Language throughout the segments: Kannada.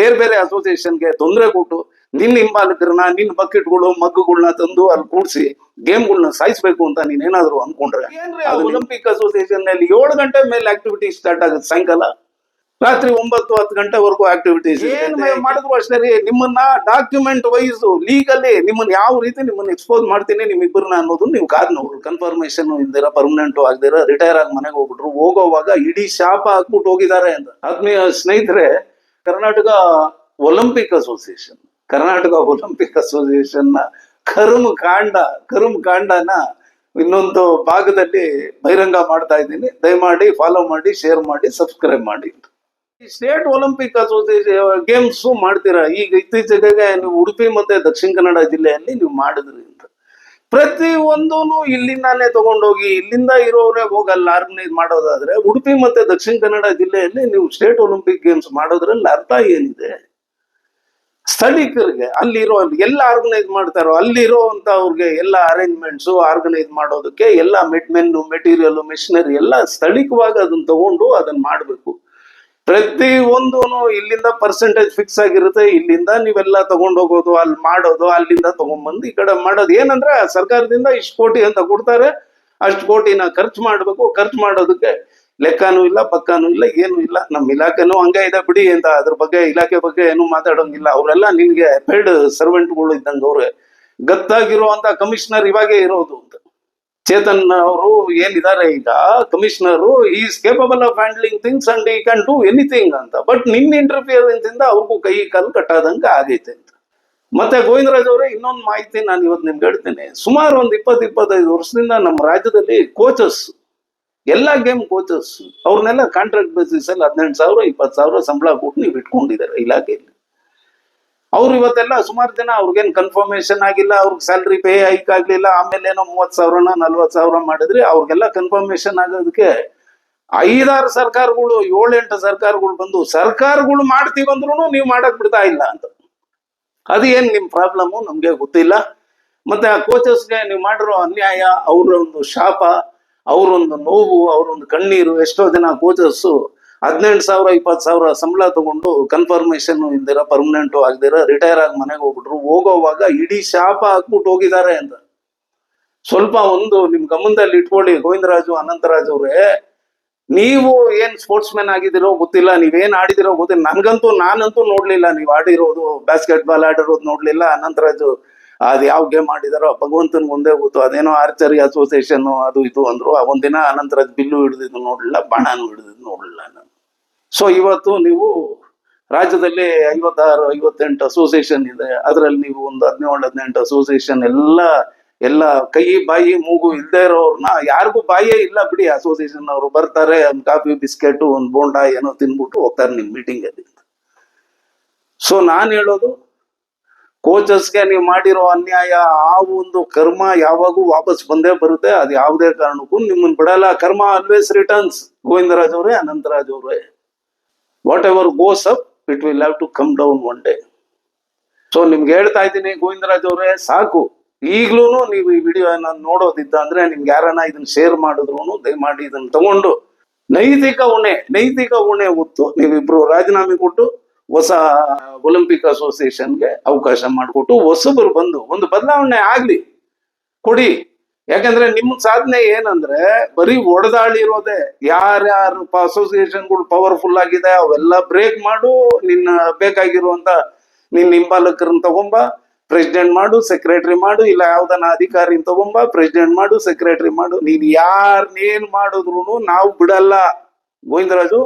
ಬೇರೆ ಬೇರೆ ಅಸೋಸಿಯೇಷನ್ಗೆ ತೊಂದರೆ ಕೊಟ್ಟು ನಿನ್ನ ಹಿಂಬಾಲಕರನ್ನ ನಿನ್ನ ಬಕೆಟ್ಗಳು ಮಗ್ಗುಗಳನ್ನ ತಂದು ಅಲ್ಲಿ ಕೂಡಿಸಿ ಗೇಮ್ಗಳನ್ನ ಸಾಯಿಸ್ಬೇಕು ಅಂತ ನೀನೇನಾದ್ರು ಅನ್ಕೊಂಡ್ರೆ. ಅದು ಒಲಿಂಪಿಕ್ ಅಸೋಸಿಯೇಷನ್ನಲ್ಲಿ ಏಳು ಗಂಟೆ ಮೇಲೆ ಆಕ್ಟಿವಿಟಿ ಸ್ಟಾರ್ಟ್ ಆಗುತ್ತೆ ಸಾಯಂಕಾಲ. ರಾತ್ರಿ ಒಂಬತ್ತು ಹತ್ತು ಗಂಟೆವರೆಗೂ ಆಕ್ಟಿವಿಟೀಸ್ ಏನ್ ಮಾಡಿದ್ರು ಅಷ್ಟೇ ರೀ ನಿಮ್ಮನ್ನ ಡಾಕ್ಯುಮೆಂಟ್ ವೈಸ್ ಲೀಗಲ್ಲಿ ನಿಮ್ಮನ್ನ ಯಾವ ರೀತಿ ನಿಮ್ಮನ್ನ ಎಕ್ಸ್ಪೋಸ್ ಮಾಡ್ತೀನಿ ನಿಮ್ಮಿಬ್ಬರನ್ನ ಅನ್ನೋದು ನೀವು ಕಾದ್ ನೋಡ್ರಿ. ಕನ್ಫರ್ಮೇಶನ್ ಇಲ್ದಿರ ಪರ್ಮನೆಂಟ್ ಆಗದಿರ ರಿಟೈರ್ ಆಗಿ ಮನೆಗೆ ಹೋಗ್ಬಿಟ್ರು ಹೋಗೋವಾಗ ಇಡೀ ಶಾಪ ಹಾಕ್ಬಿಟ್ಟು ಹೋಗಿದ್ದಾರೆ ಅಂತ. ಆತ್ಮೀಯ ಸ್ನೇಹಿತರೆ Karnataka Olympic association. Karnataka Olympic ಅಸೋಸಿಯೇಷನ್ನ ಕರುಮ್ ಕಾಂಡ, ಕರುಮ್ ಕಾಂಡನ ಇನ್ನೊಂದು ಭಾಗದಲ್ಲಿ ಬಹಿರಂಗ ಮಾಡ್ತಾ ಇದ್ದೀನಿ. ದಯಮಾಡಿ ಫಾಲೋ ಮಾಡಿ ಶೇರ್ ಮಾಡಿ ಸಬ್ಸ್ಕ್ರೈಬ್ ಮಾಡಿ ಈ ಸ್ಟೇಟ್ ಒಲಿಂಪಿಕ್ ಅಸೋಸಿಯೇಷನ್ ಗೇಮ್ಸ್ ಮಾಡ್ತೀರಾ? ಈಗ ಇತ್ತೀಚೆಗೆ ನೀವು ಉಡುಪಿ ಮತ್ತೆ ದಕ್ಷಿಣ ಕನ್ನಡ ಜಿಲ್ಲೆಯಲ್ಲಿ ನೀವು ಮಾಡಿದ್ರಿ ಅಂತ. ಪ್ರತಿ ಒಂದೂನು ಇಲ್ಲಿಂದಾನೇ ತಗೊಂಡೋಗಿ, ಇಲ್ಲಿಂದ ಇರೋರೇ ಹೋಗಲ್ಲ ಆರ್ಗನೈಸ್ ಮಾಡೋದಾದ್ರೆ ಉಡುಪಿ ಮತ್ತೆ ದಕ್ಷಿಣ ಕನ್ನಡ ಜಿಲ್ಲೆಯಲ್ಲಿ ನೀವು ಸ್ಟೇಟ್ ಒಲಿಂಪಿಕ್ ಗೇಮ್ಸ್ ಮಾಡೋದ್ರಲ್ಲಿ ಅರ್ಥ ಏನಿದೆ? ಸ್ಥಳೀಕರಿಗೆ, ಅಲ್ಲಿರೋ, ಎಲ್ಲ ಆರ್ಗನೈಸ್ ಮಾಡ್ತಾರೋ, ಅಲ್ಲಿರೋ ಅಂತ ಅವ್ರಿಗೆ ಎಲ್ಲ ಅರೇಂಜ್ಮೆಂಟ್ಸ್ ಆರ್ಗನೈಸ್ ಮಾಡೋದಕ್ಕೆ ಎಲ್ಲ ಮೆಟ್ಮೆನ್ ಮೆಟೀರಿಯಲ್ ಮೆಷಿನರಿ ಎಲ್ಲ ಸ್ಥಳೀಕವಾಗಿ ಅದನ್ನ ತಗೊಂಡು ಅದನ್ನ ಮಾಡಬೇಕು. ಪ್ರತಿ ಒಂದು ಇಲ್ಲಿಂದ ಪರ್ಸೆಂಟೇಜ್ ಫಿಕ್ಸ್ ಆಗಿರುತ್ತೆ. ಇಲ್ಲಿಂದ ನೀವೆಲ್ಲ ಹೋಗೋದು ಅಲ್ಲಿ ಮಾಡೋದು, ಅಲ್ಲಿಂದ ತಗೊಂಡ್ಬಂದು ಈ ಕಡೆ ಮಾಡೋದು. ಏನಂದ್ರೆ ಸರ್ಕಾರದಿಂದ ಇಷ್ಟು ಕೋಟಿ ಅಂತ ಕೊಡ್ತಾರೆ. ಅಷ್ಟು ಕೋಟಿನ ಖರ್ಚು ಮಾಡ್ಬೇಕು. ಖರ್ಚು ಮಾಡೋದಕ್ಕೆ ಲೆಕ್ಕನೂ ಇಲ್ಲ, ಪಕ್ಕನೂ ಇಲ್ಲ, ಏನು ಇಲ್ಲ. ನಮ್ಮ ಇಲಾಖೆನೂ ಹಂಗೆ ಇದೆ ಬಿಡಿ ಅಂತ ಅದ್ರ ಬಗ್ಗೆ, ಇಲಾಖೆ ಬಗ್ಗೆ ಏನು ಮಾತಾಡೋಂಗಿಲ್ಲ. ಅವರೆಲ್ಲ ನಿನ್ಗೆ ಪೇಡ್ ಸರ್ವೆಂಟ್ಗಳು ಇದ್ದಂಗೆ ಅವ್ರೆ. ಗತ್ತಾಗಿರುವಂತ ಕಮಿಷನರ್ ಇವಾಗೆ ಇರೋದು ಅಂತ. ಚೇತನ್ ಅವರು ಏನಿದ್ದಾರೆ ಈಗ? Commissioner is capable of handling things and he can do anything ಅಂತ. ಬಟ್ ನಿನ್ನ ಇಂಟರ್ಫಿಯರೆನ್ಸ್ ಇಂದ ಅವ್ರಿಗೂ ಕೈ ಕಾಲು ಕಟ್ಟಾದಂಗೆ ಆಗೈತೆ ಅಂತ. ಮತ್ತೆ ಗೋವಿಂದರಾಜ್ ಅವರೇ, ಇನ್ನೊಂದು ಮಾಹಿತಿ ನಾನು ಇವತ್ತು ನಿಮ್ಗೆ ಹೇಳ್ತೇನೆ. ಸುಮಾರು ಒಂದು ಇಪ್ಪತ್ತು, ಇಪ್ಪತ್ತೈದು ವರ್ಷದಿಂದ ನಮ್ಮ ರಾಜ್ಯದಲ್ಲಿ ಕೋಚಸ್ ಎಲ್ಲ ಗೇಮ್ ಕೋಚಸ್ ಅವ್ರನ್ನೆಲ್ಲ ಕಾಂಟ್ರಾಕ್ಟ್ ಬೇಸಿಸ್ ಅಲ್ಲಿ ಹದಿನೆಂಟು ಸಾವಿರ, ಇಪ್ಪತ್ತು ಸಾವಿರ ಸಂಬಳ ಕೊಟ್ಟು ನೀವು ಇಟ್ಕೊಂಡಿದ್ದಾರೆ ಇಲಾಖೆಯಲ್ಲಿ. ಅವ್ರು ಇವತ್ತೆಲ್ಲ ಸುಮಾರು ಜನ ಅವ್ರಿಗೇನು ಕನ್ಫರ್ಮೇಶನ್ ಆಗಿಲ್ಲ, ಅವ್ರಿಗೆ ಸ್ಯಾಲ್ರಿ ಪೇ ಹೈಕ್ ಆಗಲಿಲ್ಲ ಆಮೇಲೆ ಏನೋ ಮೂವತ್ ಸಾವಿರನ ನಲ್ವತ್ ಸಾವಿರ ಮಾಡಿದ್ರಿ ಅವ್ರಿಗೆಲ್ಲ ಕನ್ಫರ್ಮೇಶನ್ ಆಗೋದಕ್ಕೆ ಐದಾರು ಸರ್ಕಾರಗಳು, ಏಳೆಂಟು ಸರ್ಕಾರಗಳು ಬಂದು, ಸರ್ಕಾರಗಳು ಮಾಡ್ತೀವಂದ್ರೂ ನೀವು ಮಾಡಕ್ ಬಿಡ್ತಾ ಇಲ್ಲ ಅಂತ. ಅದು ಏನು ನಿಮ್ ಪ್ರಾಬ್ಲಮ್ ನಮಗೆ ಗೊತ್ತಿಲ್ಲ. ಮತ್ತೆ ಆ ಕೋಚಸ್ಗೆ ನೀವು ಮಾಡಿರೋ ಅನ್ಯಾಯ ಅವರ ಒಂದು ಶಾಪ, ಅವರೊಂದು ನೋವು, ಅವರೊಂದು ಕಣ್ಣೀರು, ಎಷ್ಟೋ ಜನ ಕೋಚಸ್ ಹದಿನೆಂಟು ಸಾವಿರ, ಇಪ್ಪತ್ತು ಸಾವಿರ ಸಂಬಳ ತಗೊಂಡು ಕನ್ಫರ್ಮೇಶನ್ ಇಲ್ದಿರ ಪರ್ಮನೆಂಟ್ ಆಗದಿರ ರಿಟೈರ್ ಆಗಿ ಮನೆಗೆ ಹೋಗ್ಬಿಟ್ರು. ಹೋಗೋವಾಗ ಇಡೀ ಶಾಪ ಹಾಕ್ಬಿಟ್ಟು ಹೋಗಿದ್ದಾರೆ ಅಂತ. ಸ್ವಲ್ಪ ಒಂದು ನಿಮ್ ಗಮನದಲ್ಲಿ ಇಟ್ಕೊಳ್ಳಿ, ಗೋವಿಂದರಾಜು, ಅನಂತರಾಜ್ ಅವ್ರೆ. ನೀವು ಏನ್ ಸ್ಪೋರ್ಟ್ಸ್ ಮ್ಯಾನ್ ಆಗಿದಿರೋ ಗೊತ್ತಿಲ್ಲ, ನೀವೇನ್ ಆಡಿದಿರೋ ಗೊತ್ತಿಲ್ಲ. ನನ್ಗಂತೂ, ನಾನಂತೂ ನೋಡ್ಲಿಲ್ಲ. ನೀವು ಆಡಿರೋದು ಬ್ಯಾಸ್ಕೆಟ್ ಬಾಲ್ ಆಡಿರೋದು ನೋಡ್ಲಿಲ್ಲ. ಅನಂತರಾಜು, ಅದ್ ಯಾವ ಗೇಮ್ ಆಡಿದಾರೋ, ಭಗವಂತನ್ ಮುಂದೆ ಗೊತ್ತು ಅದೇನೋ ಆರ್ಚರಿ ಅಸೋಸಿಯೇಷನ್ ಅದು ಇದು ಅಂದ್ರು. ಒಂದಿನ ಅನಂತರಾಜ್ ಬಿಲ್ಲು ಹಿಡಿದಿದ್ದು ನೋಡ್ಲಿಲ್ಲ, ಬಾಣನು ಹಿಡಿದಿದ್ದು ನೋಡ್ಲಿಲ್ಲ ನಾನು. ಸೊ ಇವತ್ತು ನೀವು ರಾಜ್ಯದಲ್ಲಿ ಐವತ್ತಾರು, ಐವತ್ತೆಂಟು ಅಸೋಸಿಯೇಷನ್ ಇದೆ. ಅದರಲ್ಲಿ ನೀವು ಒಂದು ಹದಿನೇಳು, ಹದಿನೆಂಟು ಅಸೋಸಿಯೇಷನ್ ಎಲ್ಲ ಎಲ್ಲ ಕೈ, ಬಾಯಿ, ಮೂಗು ಇಲ್ಲದೆ ಇರೋರ್ನ ಯಾರಿಗೂ ಬಾಯೇ ಇಲ್ಲ ಬಿಡಿ. ಅಸೋಸಿಯೇಷನ್ ಅವರು ಬರ್ತಾರೆ, ಒಂದು ಕಾಫಿ, ಬಿಸ್ಕೆಟ್, ಒಂದು ಬೋಂಡ ಏನೋ ತಿನ್ಬಿಟ್ಟು ಹೋಗ್ತಾರೆ ನಿಮ್ಮ ಮೀಟಿಂಗ್ ಅಲ್ಲಿ ಸೊ ನಾನು ಹೇಳೋದು ಕೋಚಸ್ಗೆ ನೀವು ಮಾಡಿರೋ ಅನ್ಯಾಯ, ಆ ಒಂದು ಕರ್ಮ ಯಾವಾಗೂ ವಾಪಸ್ ಬಂದೇ ಬರುತ್ತೆ. ಅದು ಯಾವುದೇ ಕಾರಣಕ್ಕೂ ನಿಮ್ಮನ್ನು ಬಿಡಲ್ಲ. ಕರ್ಮ ಆಲ್ವೇಸ್ ರಿಟರ್ನ್ಸ್ ಗೋವಿಂದರಾಜ್ ಅವರೇ, ಅನಂತರಾಜ್ ಅವರೇ. Whatever goes up it will have to come down one day so ನಿಮ್ಗೆ ಹೇಳ್ತಾ ಇದ್ದೀನಿ, ಗೋವಿಂದರಾಜ್ ಅವರೇ, ಸಾಕು. ಈಗ್ಲೂ ನೀವು ಈ ವಿಡಿಯೋ ನೋಡೋದಿದ್ದ ಅಂದ್ರೆ ನಿಮ್ಗೆ ಯಾರನ್ನ ಇದನ್ನ ಶೇರ್ ಮಾಡಿದ್ರು ದಯಮಾಡಿ ಇದನ್ನ ತಗೊಂಡು. ನೈತಿಕ ಹೊಣೆ ನೈತಿಕ ಹೊಣೆ ಹೊತ್ತು ನೀವಿಬ್ರು ರಾಜೀನಾಮೆ ಕೊಟ್ಟು ಹೊಸ ಒಲಿಂಪಿಕ್ ಅಸೋಸಿಯೇಷನ್ಗೆ ಅವಕಾಶ ಮಾಡಿಕೊಟ್ಟು ಹೊಸಬರು ಬಂದು, ಒಂದು ಬದಲಾವಣೆ ಆಗ್ಲಿ. ಕೊಡಿ. ಯಾಕಂದ್ರೆ ನಿಮ್ ಸಾಧನೆ ಏನಂದ್ರೆ ಬರೀ ಒಡೆದಾಳಿರೋದೆ ಯಾರ್ಯಾರು ಅಸೋಸಿಯೇಷನ್ಗಳು ಪವರ್ಫುಲ್ ಆಗಿದೆ, ಅವೆಲ್ಲ ಬ್ರೇಕ್ ಮಾಡು, ನಿನ್ನ ಬೇಕಾಗಿರುವಂತ ನಿನ್ನ ಹಿಂಬಾಲಕರನ್ನ ತಗೊಂಬ ಪ್ರೆಸಿಡೆಂಟ್ ಮಾಡು ಸೆಕ್ರೆಟರಿ ಮಾಡು, ಇಲ್ಲ ಯಾವ್ದಾನ ಅಧಿಕಾರಿ ತಗೊಂಬ ಪ್ರೆಸಿಡೆಂಟ್ ಮಾಡು ಸೆಕ್ರೆಟರಿ ಮಾಡು. ನೀನ್ ಯಾರನ್ನೇನ್ ಮಾಡಿದ್ರು ನಾವು ಬಿಡಲ್ಲ. ಗೋವಿಂದರಾಜು,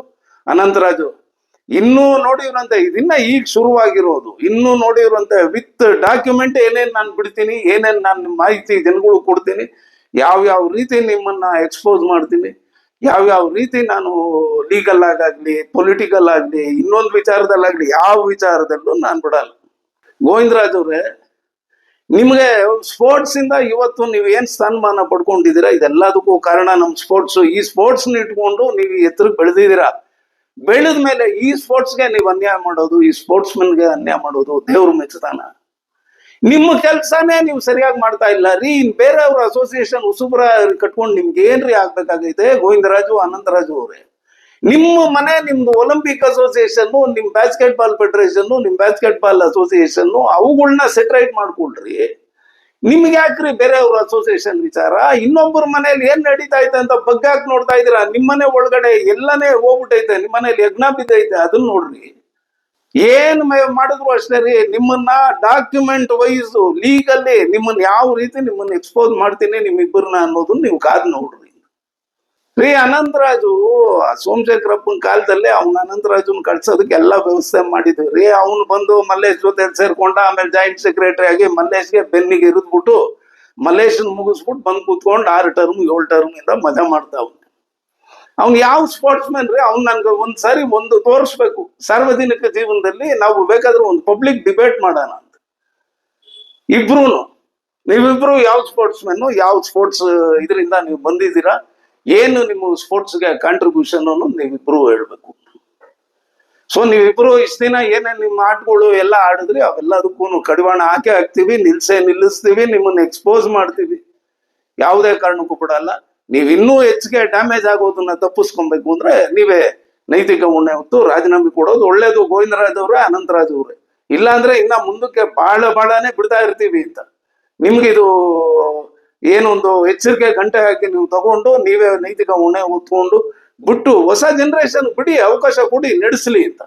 ಅನಂತರಾಜು ಇನ್ನೂ ನೋಡಿರುವಂತ ಇದನ್ನ ಈಗ ಶುರುವಾಗಿರೋದು, ಇನ್ನೂ ನೋಡಿರುವಂತ ವಿತ್ ಡಾಕ್ಯುಮೆಂಟ್ ಏನೇನ್ ನಾನು ಬಿಡ್ತೀನಿ, ಏನೇನ್ ನಾನು ಮಾಹಿತಿ ಜನಗಳು ಕೊಡ್ತೀನಿ ಯಾವ ಯಾವ ರೀತಿ ನಿಮ್ಮನ್ನ ಎಕ್ಸ್ಪೋಸ್ ಮಾಡ್ತೀನಿ ಯಾವ ಯಾವ ರೀತಿ ನಾನು ಲೀಗಲ್ ಆಗಾಗ್ಲಿ ಪೊಲಿಟಿಕಲ್ ಆಗ್ಲಿ, ಇನ್ನೊಂದು ವಿಚಾರದಲ್ಲಾಗ್ಲಿ ಯಾವ ವಿಚಾರದಲ್ಲೂ ನಾನು ಬಿಡಲ್ಲ. ಗೋವಿಂದರಾಜ್ ಅವರೇ, ನಿಮ್ಗೆ ಸ್ಪೋರ್ಟ್ಸ್ ಇಂದ ಇವತ್ತು ನೀವು ಏನ್ ಸ್ಥಾನಮಾನ ಪಡ್ಕೊಂಡಿದ್ದೀರಾ? ಇದೆಲ್ಲದಕ್ಕೂ ಕಾರಣ ನಮ್ಮ ಸ್ಪೋರ್ಟ್ಸ್ ಈ ಸ್ಪೋರ್ಟ್ಸ್ ಇಟ್ಕೊಂಡು ನೀವು ಎತ್ತರಕ್ಕೆ ಬೆಳೆದಿದ್ದೀರಾ? ಬೆಳೆದ ಮೇಲೆ ಈ ಸ್ಪೋರ್ಟ್ಸ್ಗೆ ನೀವು ಅನ್ಯಾಯ ಮಾಡೋದು, ಈ ಸ್ಪೋರ್ಟ್ಸ್ಗೆ ಅನ್ಯಾಯ ಮಾಡೋದು ದೇವ್ರ ಮೆಚ್ಚತಾನ. ನಿಮ್ಮ ಕೆಲಸನೇ ನೀವು ಸರಿಯಾಗಿ ಮಾಡ್ತಾ ಇಲ್ಲ. ರೀ, ಇನ್ ಬೇರೆಯವ್ರ ಅಸೋಸಿಯೇಷನ್ ಉಸುಬ್ರ ಕಟ್ಕೊಂಡು ನಿಮ್ಗೆ ಏನ್ರಿ ಆಗ್ಬೇಕಾಗೈತೆ? ಗೋವಿಂದರಾಜು ಅನಂತರಾಜು ಅವರೇ. ನಿಮ್ಮ ಮನೆ, ನಿಮ್ದು ಒಲಿಂಪಿಕ್ ಅಸೋಸಿಯೇಷನ್ ನಿಮ್ ಬ್ಯಾಸ್ಕೆಟ್ ಬಾಲ್ ಫೆಡರೇಷನ್ ನಿಮ್ ಬ್ಯಾಸ್ಕೆಟ್ ಬಾಲ್ ಅಸೋಸಿಯೇಷನ್ ಅವುಗಳನ್ನ ಸೆಟ್ರೈಟ್ ಮಾಡ್ಕೊಳ್ರಿ. ನಿಮ್ಗೆ ಯಾಕ್ರಿ ಬೇರೆಯವ್ರ ಅಸೋಸಿಯೇಷನ್ ವಿಚಾರ? ಇನ್ನೊಬ್ಬರ ಮನೇಲಿ ಏನ್ ನಡೀತಾ ಐತೆ ಅಂತ ಬಗ್ಗಾಕ್ ನೋಡ್ತಾ ಇದೀರಾ ನಿಮ್ಮನೆ ಒಳಗಡೆ ಎಲ್ಲಾನೇ ಹೋಗ್ಬಿಟ್ಟೈತೆ ನಿಮ್ಮನೇಲಿ ಯಜ್ಞ ಬಿದ್ದೈತೆ ಅದನ್ನ ನೋಡ್ರಿ. ಏನ್ ಮಾಡಿದ್ರು ಅಷ್ಟೇ ರೀ, ನಿಮ್ಮನ್ನ ಡಾಕ್ಯುಮೆಂಟ್ ವೈಸ್ ಲೀಗಲ್ಲಿ ನಿಮ್ಮನ್ನ ಯಾವ ರೀತಿ ನಿಮ್ಮನ್ನ ಎಕ್ಸ್ಪೋಸ್ ಮಾಡ್ತೀನಿ ನಿಮ್ಮಿಬ್ಬರನ್ನ ಅನ್ನೋದನ್ನ ನೀವು ಕಾದ್ ನೋಡ್ರಿ. ರೀ ಅನಂತರಾಜು ಸೋಮಶೇಖರಪ್ಪನ ಕಾಲದಲ್ಲಿ ಅವ್ನ ಅನಂತರಾಜನ್ ಕಳ್ಸೋದಕ್ಕೆ ಎಲ್ಲ ವ್ಯವಸ್ಥೆ ಮಾಡಿದ್ವಿ. ರೀ ಅವ್ನು ಬಂದು ಮಲ್ಲೇಶ್ ಜೊತೆ ಸೇರ್ಕೊಂಡ ಆಮೇಲೆ ಜಾಯಿಂಟ್ ಸೆಕ್ರೆಟರಿ ಆಗಿ ಮಲ್ಲೇಶ್ಗೆ ಬೆನ್ನಿಗೆ ಇರಿದ್ಬಿಟ್ಟು ಮಲ್ಲೇಶನ್ ಮುಗಿಸ್ಬಿಟ್ಟು ಬಂದು ಕೂತ್ಕೊಂಡು ಆರು ಟರ್ಮ್ ಏಳು ಟರ್ಮ್ ಇಂದ ಮಜಾ ಮಾಡ್ತಾ ಅವ್ನು. ಅವ್ನ್ ಯಾವ ಸ್ಪೋರ್ಟ್ಸ್ ಮ್ಯಾನ್ ರೀ, ಅವ್ನ್ ನನ್ಗೆ ಒಂದ್ ಸಾರಿ ಒಂದು ತೋರಿಸ್ಬೇಕು. ಸಾರ್ವಜನಿಕ ಜೀವನದಲ್ಲಿ ನಾವು ಬೇಕಾದ್ರೂ ಒಂದು ಪಬ್ಲಿಕ್ ಡಿಬೇಟ್ ಮಾಡೋಣ ಅಂತ. ಇಬ್ರು ನೀವಿಬ್ರು ಯಾವ ಸ್ಪೋರ್ಟ್ಸ್ ಮ್ಯಾನು ಯಾವ ಸ್ಪೋರ್ಟ್ಸ್ ಇದರಿಂದ ನೀವು ಬಂದಿದ್ದೀರಾ? ಏನು ನಿಮ್ಮ ಸ್ಪೋರ್ಟ್ಸ್ಗೆ ಕಾಂಟ್ರಿಬ್ಯೂಷನ್ ನೀವಿಬ್ರು ಹೇಳ್ಬೇಕು. ಸೊ ನೀವಿಬ್ರು ಇಷ್ಟು ದಿನ ಏನೇ ನಿಮ್ಮ ಆಟಗಳು ಎಲ್ಲ ಆಡಿದ್ರಿ ಅವೆಲ್ಲದಕ್ಕೂ ಕಡಿವಾಣ ಹಾಕಿ ಹಾಕ್ತೀವಿ, ನಿಲ್ಸೆ ನಿಲ್ಲಿಸ್ತೀವಿ, ನಿಮ್ಮನ್ನ ಎಕ್ಸ್ಪೋಸ್ ಮಾಡ್ತೀವಿ. ಯಾವುದೇ ಕಾರಣಕ್ಕೂ ಬಿಡಲ್ಲ ನೀವು ಇನ್ನೂ ಹೆಚ್ಚಿಗೆ ಡ್ಯಾಮೇಜ್ ಆಗೋದನ್ನ ತಪ್ಪಿಸ್ಕೊಬೇಕು ಅಂದ್ರೆ ನೀವೇ ನೈತಿಕ ಉಣ್ಣೆ ಹೊತ್ತು ರಾಜೀನಾಮೆ ಕೊಡೋದು ಒಳ್ಳೇದು, ಗೋವಿಂದರಾಜ್ ಅವ್ರೆ, ಅನಂತರಾಜ್ ಅವ್ರೆ. ಇಲ್ಲಾಂದ್ರೆ ಇನ್ನ ಮುಂದಕ್ಕೆ ಬಹಳ ಬಹಳನೇ ಬಿಡ್ತಾ ಇರ್ತೀವಿ ಅಂತ. ನಿಮ್ಗಿದು ಏನೊಂದು ಎಚ್ಚರಿಕೆ ಗಂಟೆ ಹಾಕಿ ನೀವು ತಗೊಂಡು ನೀವೇ ನೈತಿಕ ಹೊಣೆ ಹೊತ್ಕೊಂಡು ಬಿಟ್ಟು ಹೊಸ ಜನರೇಷನ್ ಬಿಡಿ, ಅವಕಾಶ ಕೊಡಿ, ನಡೆಸಲಿ ಅಂತ.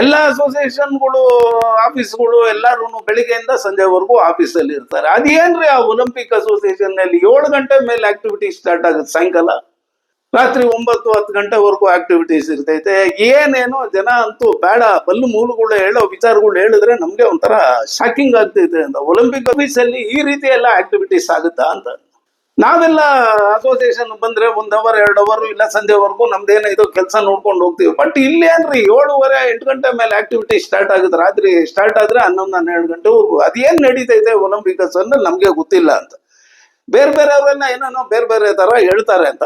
ಎಲ್ಲ ಅಸೋಸಿಯೇಷನ್ಗಳು ಆಫೀಸ್ಗಳು ಎಲ್ಲರೂ ಬೆಳಿಗ್ಗೆಯಿಂದ ಸಂಜೆವರೆಗೂ ಆಫೀಸಲ್ಲಿ ಇರ್ತಾರೆ. ಅದೇನ್ರಿ ಆ ಒಲಿಂಪಿಕ್ ಅಸೋಸಿಯೇಷನ್ನಲ್ಲಿ ಏಳು ಗಂಟೆ ಮೇಲೆ ಆಕ್ಟಿವಿಟಿ ಸ್ಟಾರ್ಟ್ ಆಗುತ್ತೆ ಸಾಯಂಕಾಲ? ರಾತ್ರಿ ಒಂಬತ್ತು ಹತ್ತು ಗಂಟೆವರೆಗೂ ಆಕ್ಟಿವಿಟೀಸ್ ಇರ್ತೈತೆ. ಏನೇನೋ ಜನ ಅಂತೂ ಬೇಡ, ಬಲ್ಲು ಮೂಲಗಳು ಹೇಳೋ ವಿಚಾರಗಳು ಹೇಳಿದ್ರೆ ನಮ್ಗೆ ಒಂಥರ ಶಾಕಿಂಗ್ ಆಗ್ತೈತೆ ಅಂತ. ಒಲಿಂಪಿಕ್ ಆಫೀಸ್ ಅಲ್ಲಿ ಈ ರೀತಿ ಎಲ್ಲ ಆಕ್ಟಿವಿಟೀಸ್ ಆಗುತ್ತಾ ಅಂತ. ನಾವೆಲ್ಲ ಅಸೋಸಿಯೇಷನ್ ಬಂದ್ರೆ ಒಂದ್ ಅವರ್ ಎರಡ್ ಅವರ್ ಇಲ್ಲ ಸಂಜೆವರೆಗೂ ನಮ್ದೇನೈತೋ ಕೆಲಸ ನೋಡ್ಕೊಂಡು ಹೋಗ್ತೀವಿ. ಬಟ್ ಇಲ್ಲಿ ಏನ್ರಿ, ಏಳುವರೆ, ಎಂಟು ಗಂಟೆ ಮೇಲೆ ಆಕ್ಟಿವಿಟಿ ಸ್ಟಾರ್ಟ್ ಆಗುತ್ತೆ ರಾತ್ರಿ ಸ್ಟಾರ್ಟ್ ಆದ್ರೆ ಹನ್ನೊಂದು, ಹನ್ನೆರಡು ಗಂಟೆವರೆಗೂ. ಅದೇನ್ ನಡೀತೈತೆ ಒಲಿಂಪಿಕ್ಸ್ ಅಂದ್ರೆ ನಮ್ಗೆ ಗೊತ್ತಿಲ್ಲ ಅಂತ. ಬೇರೆ ಬೇರೆ ಅವರೆಲ್ಲ ಏನೇನೋ ಬೇರೆ ಬೇರೆ ತರ ಹೇಳ್ತಾರೆ ಅಂತ.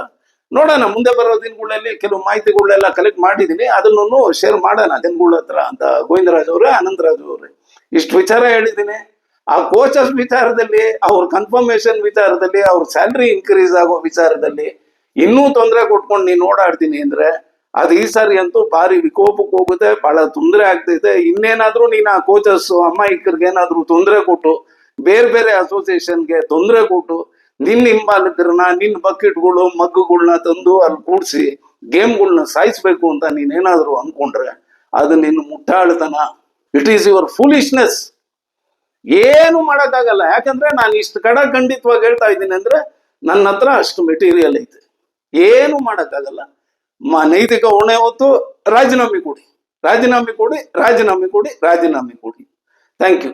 ನೋಡೋಣ, ಮುಂದೆ ಬರೋ ದಿನಗಳಲ್ಲಿ ಕೆಲವು ಮಾಹಿತಿಗಳನ್ನೆಲ್ಲ ಕಲೆಕ್ಟ್ ಮಾಡಿದ್ದೀನಿ. ಅದನ್ನು ಶೇರ್ ಮಾಡೋಣ ಜನಗಳ ಹತ್ರ ಅಂತ ಗೋವಿಂದರಾಜ್ ಅವರೇ ಅನಂತರಾಜ್ ಅವರೇ. ಇಷ್ಟು ವಿಚಾರ ಹೇಳಿದ್ದೀನಿ. ಆ ಕೋಚಸ್ ವಿಚಾರದಲ್ಲಿ, ಅವ್ರ ಕನ್ಫರ್ಮೇಶನ್ ವಿಚಾರದಲ್ಲಿ, ಅವ್ರ ಸ್ಯಾಲ್ರಿ ಇನ್ಕ್ರೀಸ್ ಆಗೋ ವಿಚಾರದಲ್ಲಿ ಇನ್ನೂ ತೊಂದರೆ ಕೊಟ್ಕೊಂಡು ನೀನು ಓಡಾಡ್ತೀನಿ ಅಂದ್ರೆ, ಅದು ಈ ಸಾರಿ ಅಂತೂ ಭಾರಿ ವಿಕೋಪಕ್ಕೆ ಹೋಗುತ್ತೆ, ಬಹಳ ತೊಂದರೆ ಆಗ್ತೈತೆ. ಇನ್ನೇನಾದ್ರೂ ನೀನು ಆ ಕೋಚಸ್ ಅಮ್ಮಾಯಿಕರಿಗೆ ಏನಾದ್ರೂ ತೊಂದರೆ ಕೊಟ್ಟು, ಬೇರೆ ಬೇರೆ ಅಸೋಸಿಯೇಷನ್ಗೆ ತೊಂದರೆ ಕೊಟ್ಟು ನಿನ್ನ ಹಿಂಬಾಲಕರನ್ನ ನಿನ್ನ ಬಕೆಟ್ಗಳು ಮಗ್ಗುಗಳನ್ನ ತಂದು ಅಲ್ಲಿ ಕೂಡಿಸಿ ಗೇಮ್ಗಳನ್ನ ಸಾಯಿಸ್ಬೇಕು ಅಂತ ನೀನೇನಾದರೂ ಅನ್ಕೊಂಡ್ರೆ ಅದು ನಿನ್ನ ಮುಟ್ಟಾಳ್ತನ. ಇಟ್ ಈಸ್ ಯುವರ್ ಫುಲಿಶ್ನೆಸ್ ಏನು ಮಾಡೋಕ್ಕಾಗಲ್ಲ. ಯಾಕಂದ್ರೆ ನಾನು ಇಷ್ಟು ಕಡ ಖಂಡಿತವಾಗಿ ಹೇಳ್ತಾ ಇದ್ದೀನಿ ಅಂದ್ರೆ ನನ್ನ ಹತ್ರ ಅಷ್ಟು ಮೆಟೀರಿಯಲ್ ಐತೆ. ಏನು ಮಾಡೋಕ್ಕಾಗಲ್ಲ. ಮ, ನೈತಿಕ ಹೊಣೆ ಹೊತ್ತು ರಾಜೀನಾಮೆ ಕೊಡಿ. ರಾಜೀನಾಮೆ ಕೊಡಿ ರಾಜೀನಾಮೆ ಕೊಡಿ ರಾಜೀನಾಮೆ ಕೊಡಿ. Thank you